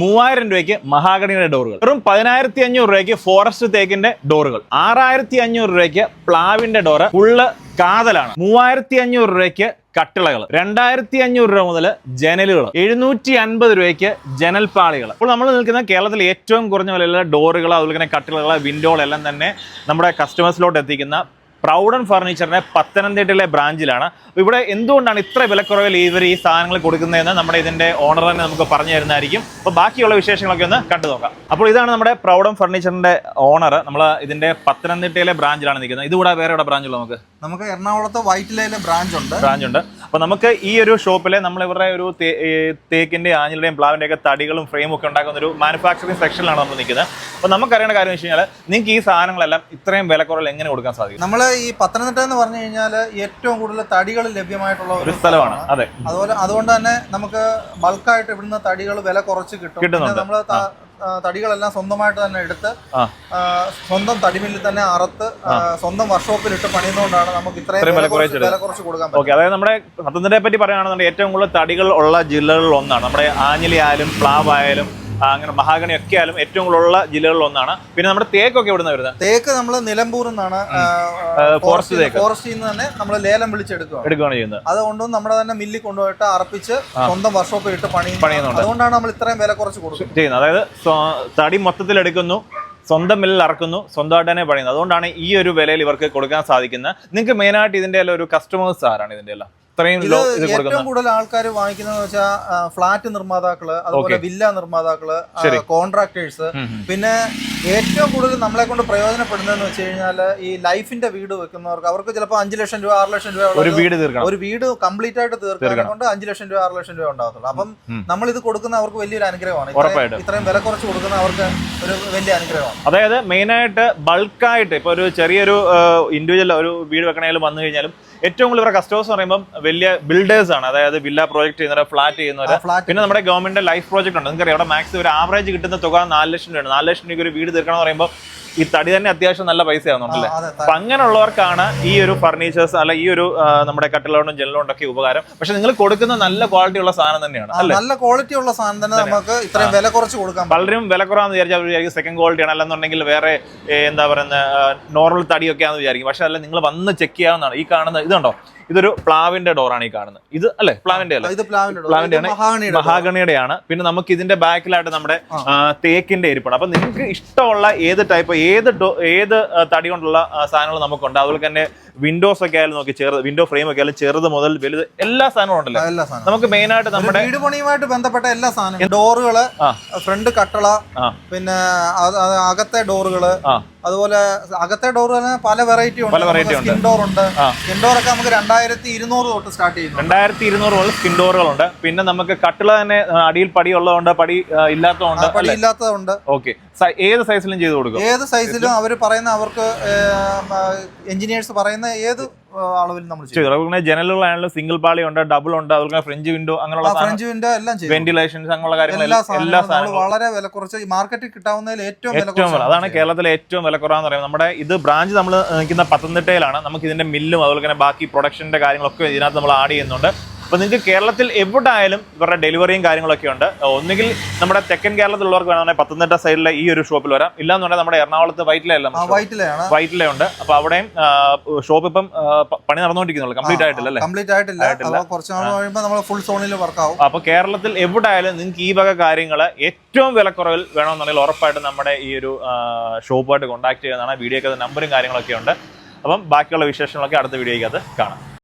മൂവായിരം രൂപയ്ക്ക് മഹാഗണിയുടെ ഡോറുകൾ. വെറും പതിനായിരത്തി അഞ്ഞൂറ് രൂപയ്ക്ക് ഫോറസ്റ്റ് തേക്കിന്റെ ഡോറുകൾ. ആറായിരത്തി അഞ്ഞൂറ് രൂപയ്ക്ക് പ്ലാവിന്റെ ഡോറ്. ഫുള്ള് കാതലാണ്. മൂവായിരത്തി അഞ്ഞൂറ് രൂപയ്ക്ക് കട്ടിളകൾ രണ്ടായിരത്തി അഞ്ഞൂറ് രൂപ മുതൽ ജനലുകൾ എഴുന്നൂറ്റി അൻപത് രൂപയ്ക്ക് ജനൽപ്പാളികൾ അപ്പോൾ നമ്മൾ നിൽക്കുന്ന കേരളത്തിൽ ഏറ്റവും കുറഞ്ഞ വിലയുള്ള ഡോറുകൾ അതുപോലെ തന്നെ കട്ടിളകൾ വിൻഡോകൾ എല്ലാം തന്നെ നമ്മുടെ കസ്റ്റമേഴ്സിലോട്ട് എത്തിക്കുന്ന പ്രൗഡൻ ഫർണിച്ചറിന്റെ പത്തനംതിട്ടയിലെ ബ്രാഞ്ചിലാണ്. ഇവിടെ എന്തുകൊണ്ടാണ് ഇത്ര വിലക്കുറവിൽ ഇവർ ഈ സാധനങ്ങൾ കൊടുക്കുന്നതെന്ന് നമ്മുടെ ഇതിന്റെ ഓണർ തന്നെ നമുക്ക് പറഞ്ഞു തരുന്നതായിരിക്കും. അപ്പോൾ ബാക്കിയുള്ള വിശേഷങ്ങളൊക്കെ ഒന്ന് കണ്ടു നോക്കാം. അപ്പോൾ ഇതാണ് നമ്മുടെ പ്രൗഡൻ ഫർണിച്ചറിന്റെ ഓണർ. നമ്മൾ ഇതിന്റെ പത്തനംതിട്ടയിലെ ബ്രാഞ്ചിലാണ് നിൽക്കുന്നത്. ഇതുകൂടെ വേറെ എവിടെ ബ്രാഞ്ചുള്ള നമുക്ക്? നമുക്ക് എറണാകുളത്ത് വൈറ്റിലയിലെ ബ്രാഞ്ച് ഉണ്ട് ബ്രാഞ്ച് ഉണ്ട് അപ്പോൾ നമുക്ക് ഈ ഒരു ഷോപ്പിലെ നമ്മൾ ഇവരുടെ ഒരു തേക്കിന്റെ ആഞ്ഞിലുടെയും പ്ലാവിന്റെ ഒക്കെ തടികളും ഫ്രെയിമും ഒക്കെ ഉണ്ടാക്കുന്ന ഒരു മാനുഫാക്ചറിംഗ് സെക്ഷനിലാണ് നമ്മൾ നിൽക്കുന്നത്. അപ്പോൾ നമുക്കറിയേണ്ട കാര്യം വെച്ച് കഴിഞ്ഞാൽ നിങ്ങൾക്ക് ഈ സാധനങ്ങളെല്ലാം ഇത്രയും വിലക്കുറവിൽ എങ്ങനെ കൊടുക്കാൻ സാധിക്കും? നമ്മൾ ഈ പത്തനംതിട്ട എന്ന് പറഞ്ഞു കഴിഞ്ഞാൽ ഏറ്റവും കൂടുതൽ തടികൾ ലഭ്യമായിട്ടുള്ള ഒരു സ്ഥലമാണ്. അതെ. അതുപോലെ അതുകൊണ്ട് തന്നെ നമുക്ക് ബൾക്കായിട്ട് ഇവിടുന്ന് തടികൾ വില കുറച്ച് കിട്ടും. കിട്ടുന്നുണ്ട്. നമ്മൾ തടികളെല്ലാം സ്വന്തമായിട്ട് തന്നെ എടുത്ത് സ്വന്തം തടിമില്ലിൽ തന്നെ അറുത്ത് സ്വന്തം വർക്ക്ഷോപ്പിൽ ഇട്ട് പണിയുന്നതുകൊണ്ടാണ് നമുക്ക് ഇത്രയും വില കുറച്ച് കൊടുക്കാൻ പറ്റും അതായത് നമ്മുടെ പത്തനംതിട്ടയെ പറ്റി പറയുകയാണെന്നുണ്ടെങ്കിൽ ഏറ്റവും കൂടുതൽ തടികൾ ഉള്ള ജില്ലകളിൽ ഒന്നാണ്. നമ്മുടെ ആഞ്ഞിലി ആയാലും പ്ലാവ് ആയാലും അങ്ങനെ മഹാഗണി ഒക്കെ ആയാലും ഏറ്റവും കൂടുതൽ ഉള്ള ജില്ലകളിൽ ഒന്നാണ് പിന്നെ നമ്മുടെ തേക്കൊക്കെ എവിടുന്ന വരുന്നത്? തേക്ക് നമ്മൾ നിലമ്പൂർ നിന്നാണ് ഫോറസ്റ്റ് തേക്ക്. ഫോറസ്റ്റിൽ നിന്ന് തന്നെ നമ്മൾ ലേലം വിളിച്ചെടുക്കുക എടുക്കുകയാണ് ചെയ്യുന്നത്. അതുകൊണ്ട് നമ്മുടെ തന്നെ മില്ലിൽ കൊണ്ടുപോയിട്ട് അറപ്പിച്ച് സ്വന്തം വർക്ക്ഷോപ്പിൽ ഇട്ട് പണി പണിയുന്നുണ്ട്. അതുകൊണ്ടാണ് നമ്മൾ ഇത്രയും വില കുറച്ച് കൊടുക്കുന്നത്. ചെയ്യുന്നത്. അതായത് തടി മൊത്തത്തിൽ എടുക്കുന്നു സ്വന്തം മില്ലിൽ ഇറക്കുന്നു സ്വന്തമായിട്ട് തന്നെ പണിയുന്നത് അതുകൊണ്ടാണ് ഈ ഒരു വിലയിൽ ഇവർക്ക് കൊടുക്കാൻ സാധിക്കുന്നത്. നിങ്ങൾക്ക് മെയിനായിട്ട് ഇതിന്റെ എല്ലാം ഒരു കസ്റ്റമേഴ്സ് ആരാണ് ഇതിന്റെ എല്ലാം? ഇത്രയും ഏറ്റവും കൂടുതൽ ആൾക്കാർ വാങ്ങിക്കുന്നത് വെച്ചാൽ ഫ്ലാറ്റ് നിർമ്മാതാക്കൾ അതുപോലെ വില്ല നിർമ്മാതാക്കൾ കോൺട്രാക്ടേഴ്സ്. പിന്നെ ഏറ്റവും കൂടുതൽ നമ്മളെ കൊണ്ട് പ്രയോജനപ്പെടുന്നതെന്ന് വെച്ച് കഴിഞ്ഞാൽ ഈ ലൈഫിന്റെ വീട് വെക്കുന്നവർക്ക് അവർക്ക് ചിലപ്പോൾ അഞ്ച് ലക്ഷം രൂപ ആറ് ലക്ഷം രൂപ ഒരു വീട് തീർക്കണം. ഒരു വീട് കംപ്ലീറ്റ് ആയിട്ട് തീർക്കാൻ. കൊണ്ട് അഞ്ച് ലക്ഷം രൂപ ആറ് ലക്ഷം രൂപ ഉണ്ടാകത്തുള്ളൂ. അപ്പം നമ്മൾ ഇത് കൊടുക്കുന്ന അവർക്ക് വലിയൊരു അനുഗ്രഹമാണ്. ഇത്രയും- വില കുറച്ച് കൊടുക്കുന്ന അവർക്ക് ഒരു വലിയ അനുഗ്രഹമാണ്. അതായത് മെയിനായിട്ട് ബൾക്കായിട്ട് ഇപ്പൊ ഒരു ചെറിയൊരു ഇൻഡിവിജ്വൽ ഒരു വീട് വെക്കണേലും വന്നു കഴിഞ്ഞാലും ഏറ്റവും കൂടുതൽ ഇവരുടെ കസ്റ്റമേഴ്സ് എന്ന് പറയുമ്പോൾ വലിയ ബിൽഡേഴ്സ് ആണ്. അതായത് വില്ല പ്രോജക്ട് ചെയ്യുന്നവർ ഫ്ലാറ്റ് ചെയ്യുന്നവർ പിന്നെ നമ്മുടെ ഗവൺമെന്റ് ലൈഫ് പ്രോജക്ട് ഉണ്ട്. നിങ്ങൾക്ക് അവിടെ മാക്സിമം ഒരു ആവറേജ് കിട്ടുന്ന തുക നാല് ലക്ഷം രൂപയാണ്. നാല് ലക്ഷം രൂപയ്ക്ക് ഒരു വീട് തീർക്കണം എന്ന് പറയുമ്പോൾ ഈ തടി തന്നെ അത്യാവശ്യം നല്ല പൈസ ആവുന്നുണ്ടല്ലേ അതെ അപ്പൊ അങ്ങനെയുള്ളവർക്കാണ് ഈ ഒരു ഫർണിച്ചേഴ്സ് അല്ല ഈ ഒരു നമ്മുടെ കട്ടിലോണ്ടും ജനലോണ്ടും ഒക്കെ ഉപകാരം. പക്ഷെ നിങ്ങൾ കൊടുക്കുന്ന നല്ല ക്വാളിറ്റി ഉള്ള സാധനം തന്നെയാണ് നല്ല ക്വാളിറ്റി ഉള്ള സാധനം തന്നെ നമുക്ക് ഇത്രയും വില കുറച്ച് കൊടുക്കാം പലരും വില കുറവാന്ന് വിചാരിച്ചാൽ വിചാരിക്കും സെക്കൻഡ് ക്വാളിറ്റി ആണ് അല്ലെന്നുണ്ടെങ്കിൽ വേറെ എന്താ പറയുന്ന നോർമൽ തടിയൊക്കെ ആണെന്ന് വിചാരിക്കും. പക്ഷെ അല്ല നിങ്ങൾ വന്ന് ചെക്ക് ചെയ്യാവുന്നതാണ്. ഈ കാണുന്ന ഇതുണ്ടോ? ഇതൊരു പ്ലാവിന്റെ ഡോറാണ് ഈ കാണുന്നത്. ഇത് അല്ലെ? പ്ലാവിന്റെ അല്ലെ? പ്ലാവിന്റെ മഹാഗണിയുടെ ആണ്. മഹാഗണിയുടെ. പിന്നെ നമുക്ക് ഇതിന്റെ ബാക്കിലായിട്ട് നമ്മുടെ തേക്കിന്റെ ഇരിപ്പാണ്. അപ്പൊ നിങ്ങൾക്ക് ഇഷ്ടമുള്ള ഏത് ടൈപ്പ് ഏത് ഏത് തടി കൊണ്ടുള്ള സാധനങ്ങൾ നമുക്കുണ്ട്. അതുപോലെ തന്നെ വിൻഡോസ് ഒക്കെ ആയാലും നോക്കി ചെറുത് വിൻഡോ ഫ്രെയിം ഒക്കെ ആയാലും ചെറുത് മുതൽ വലുത് എല്ലാ സാധനവും ഉണ്ടല്ലോ? നമുക്ക് മെയിൻ ആയിട്ട് നമ്മുടെ വീട് പണിയുമായിട്ട് ബന്ധപ്പെട്ട എല്ലാ സാധനങ്ങളും. ഡോറുകൾ ഫ്രണ്ട് കട്ടള പിന്നെ അകത്തെ ഡോറുകൾ. അതുപോലെ അകത്തെ ഡോർ തന്നെ പല വെറൈറ്റി ഉണ്ട്. പല variety ഉണ്ട്. സ്കിൻ ഡോർ ഉണ്ട്. സ്കിൻ ഡോർ ഒക്കെ നമുക്ക് രണ്ടായിരത്തി ഇരുന്നൂറ് തൊട്ട് സ്റ്റാർട്ട് ചെയ്യുന്നു രണ്ടായിരത്തി ഇരുന്നൂറ് മുതൽ സ്കിൻ ഡോറുകളുണ്ട് പിന്നെ നമുക്ക് കട്ടിള തന്നെ അടിയിൽ പടി ഉള്ളതുണ്ട് പടി ഇല്ലാത്തതുണ്ട് പടി ഇല്ലാത്തതുണ്ട്. ഓക്കെ ഏത് സൈസിലും ചെയ്ത് കൊടുക്കും? ഏത് സൈസിലും അവർ പറയുന്ന അവർക്ക് എഞ്ചിനീയേഴ്സ് പറയുന്ന ഏത് അളവിൽ നമ്മൾ ചെയ്തു. സിംഗിൾ പാളി ഉണ്ട് ഡബിൾ ഉണ്ട് അതുപോലെ ഫ്രഞ്ച് വിൻഡോ അങ്ങനെയുള്ള ഫ്രഞ്ച് വിൻഡോ എല്ലാം ചെയ്യും വെന്റിലേഷൻസ് അങ്ങനെയുള്ള കാര്യങ്ങളെല്ലാം എല്ലാ സാധനങ്ങളും വളരെ വില കുറച്ച് മാർക്കറ്റിൽ കിട്ടാവുന്നതിൽ ഏറ്റവും വില ഏറ്റവും അതാണ് കേരളത്തിലെ ഏറ്റവും വില കുറവെന്ന് പറയുന്നത്. നമ്മുടെ ഇത് ബ്രാഞ്ച് നമ്മൾ നിൽക്കുന്ന പത്തനംതിട്ടയിലാണ്. നമുക്ക് ഇതിന്റെ മില്ലും അതുപോലെ തന്നെ ബാക്കി പ്രൊഡക്ഷന്റെ കാര്യങ്ങളൊക്കെ ഇതിനകത്ത് നമ്മൾ ആഡ് ചെയ്യുന്നുണ്ട്. അപ്പോൾ നിങ്ങൾക്ക് കേരളത്തിൽ എവിടെ ആയാലും ഇവരുടെ ഡെലിവറിയും കാര്യങ്ങളൊക്കെ ഉണ്ട്. ഒന്നുകിൽ നമ്മുടെ തെക്കൻ കേരളത്തിലുള്ളവർക്ക് വേണമെങ്കിൽ പത്തനംതിട്ട സൈഡിലെ ഈ ഒരു ഷോപ്പിൽ വരാം. ഇല്ലാന്നുണ്ടെങ്കിൽ നമ്മുടെ എറണാകുളത്ത് വൈറ്റിലല്ല വൈറ്റില ഉണ്ട് അപ്പൊ അവിടെയും ഷോപ്പ് ഇപ്പം പണി നടന്നുകൊണ്ടിരിക്കുന്നുള്ളൂ. കംപ്ലീറ്റ് ആയിട്ടില്ല അല്ലേ? കംപ്ലീറ്റ് ആയിട്ടില്ല. ആയിട്ടില്ല. അപ്പൊ കുറച്ച് നാൾ കഴിയുമ്പോൾ നമ്മൾ ഫുൾ സോണിൽ വർക്ക് ആവും. അപ്പോൾ കേരളത്തിൽ എവിടെ ആയാലും നിങ്ങൾക്ക് ഈ വക കാര്യങ്ങൾ ഏറ്റവും വിലക്കുറവിൽ വേണമെന്നുണ്ടെങ്കിൽ ഉറപ്പായിട്ടും നമ്മുടെ ഈ ഒരു ഷോപ്പുമായിട്ട് കോൺടാക്ട് ചെയ്യുന്നതാണ്. വീഡിയോക്ക് നമ്പറും കാര്യങ്ങളൊക്കെ ഉണ്ട്. അപ്പം ബാക്കിയുള്ള വിശേഷങ്ങളൊക്കെ അടുത്ത വീഡിയോയ്ക്കകത്ത് കാണാം.